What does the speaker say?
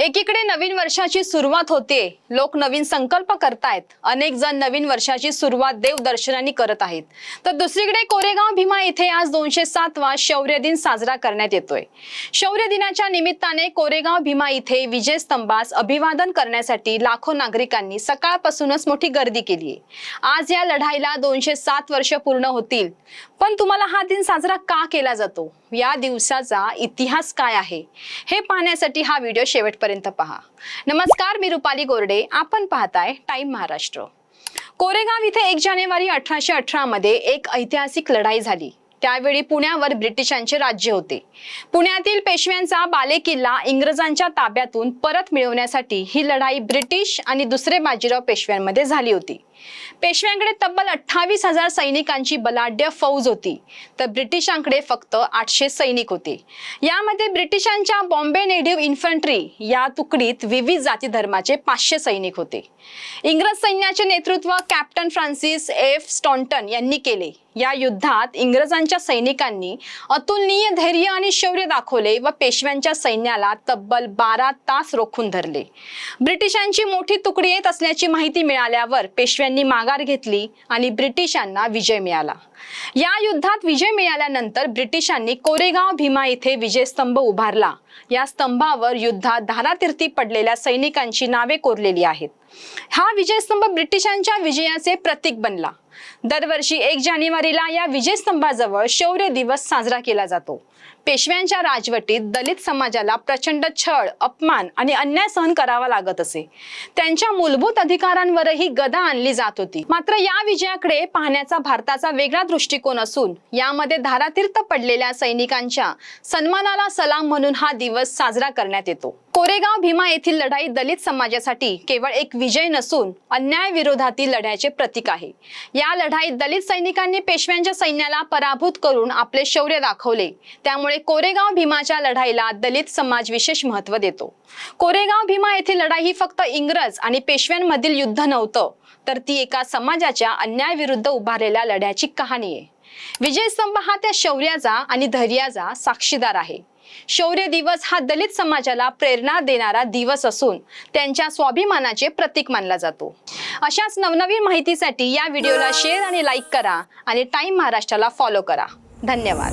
एकीकडे नवीन वर्षाची सुरुवात होते. लोक नवीन संकल्प करतायत. अनेक जण नवीन वर्षाची सुरुवात देवदर्शनाने करत आहेत. तर दुसरीकडे कोरेगाव भीमा इथे आज दोनशे सातवा शौर्य दिन साजरा करण्यात येतोय. शौर्य दिनाच्या निमित्ताने कोरेगाव भीमा इथे विजय स्तंभास अभिवादन करण्यासाठी लाखो नागरिकांनी सकाळपासूनच मोठी गर्दी केली आहे आज या लढाईला दोनशे सात वर्ष पूर्ण होतील. पण तुम्हाला हा दिन साजरा का केला जातो? या दिवसाचा इतिहास काय आहे हे पाहण्यासाठी हा व्हिडिओ शेवटपर्यंत पहा. नमस्कार मी रुपाली गोरडे. आपण पाहताय टाइम महाराष्ट्र. कोरेगाव इथे एक जानेवारी अठराशे अठरा मध्ये एक ऐतिहासिक लढाई झाली. त्यावेळी पुण्यावर ब्रिटिशांचे राज्य होते. पुण्यातील पेशव्यांचा बालेकिल्ला इंग्रजांच्या ताब्यातून परत मिळवण्यासाठी ही लढाई ब्रिटिश आणि दुसरे बाजीराव पेशव्यांमध्ये झाली होती. पेशव्यांकडे तब्बल अठ्ठावीस हजार सैनिकांची बलाढ्य फौज होती तर ब्रिटिशांकडे फक्त आठशे सैनिक होते. यामध्ये ब्रिटिशांच्या बॉम्बे नेटिव्ह इन्फंट्री या तुकडीत विविध जाती धर्माचे पाचशे सैनिक होते. इंग्रज सैन्याचे नेतृत्व कॅप्टन फ्रान्सिस एफ. स्टॉन्टन यांनी केले. या युद्धात इंग्रजांच्या सैनिकांनी अतुलनीय धैर्य आणि शौर्य दाखवले व पेशव्यांच्या सैन्याला तब्बल बारा तास रोखून धरले. ब्रिटिशांची मोठी तुकडी येत असल्याची माहिती मिळाल्यावर पेशव्या पेशव्यांनी माघार घेतली आणि ब्रिटिशांना विजय मिळाला. या युद्धात विजय मिळाल्यानंतर ब्रिटिशांनी कोरेगाव भीमा येथे विजयस्तंभ उभारला. या स्तंभावर युद्धात धारातीर्थी पडलेल्या सैनिकांची नावे कोरलेली आहेत. हा विजयस्तंभ ब्रिटिशांच्या विजयाचे प्रतीक बनला. दरवर्षी एक जानेवारीला या विजयस्तंभाजवळ शौर्य दिवस साजरा केला जातो. पेशव्यांच्या राजवटीत दलित समाजाला प्रचंड छळ अपमान आणि अन्याय सहन करावा लागत असे. त्यांच्या मूलभूत अधिकारांवरही गदा आणली जात होती. मात्र या विजयाकडे पाहण्याचा भारताचा वेगळा दृष्टिकोन असून यामध्ये धारातीर्थ पडलेल्या सैनिकांच्या सन्मानाला सलाम म्हणून हा दिवस साजरा करण्यात येतो. कोरेगाव भीमा येथील लढाई दलित समाजासाठी केवळ एक विजय नसून अन्याय विरोधातील लढ्याचे प्रतीक आहे. या लढाईत दलित सैनिकांनी पेशव्यांच्या सैन्याला पराभूत करून आपले शौर्य दाखवले. त्यामुळे कोरेगाव भीमाच्या लढाईला दलित समाज विशेष महत्त्व देतो. कोरेगाव भीमा येथील लढाई ही फक्त इंग्रज आणि पेशव्यांमधील युद्ध नव्हतं तर ती एका समाजाच्या अन्यायाविरुद्ध उभारलेल्या लढ्याची कहाणी आहे. विजयस्तंभ हा त्या शौर्याचा आणि धैर्याचा साक्षीदार आहे. शौर्य दिवस हा दलित समाजाला प्रेरणा देणारा दिवस असून त्यांच्या स्वाभिमानाचे प्रतीक मानला जातो. अशाच नवनवीन माहितीसाठी या व्हिडिओला शेअर आणि लाईक करा आणि टाइम महाराष्ट्राला फॉलो करा. धन्यवाद.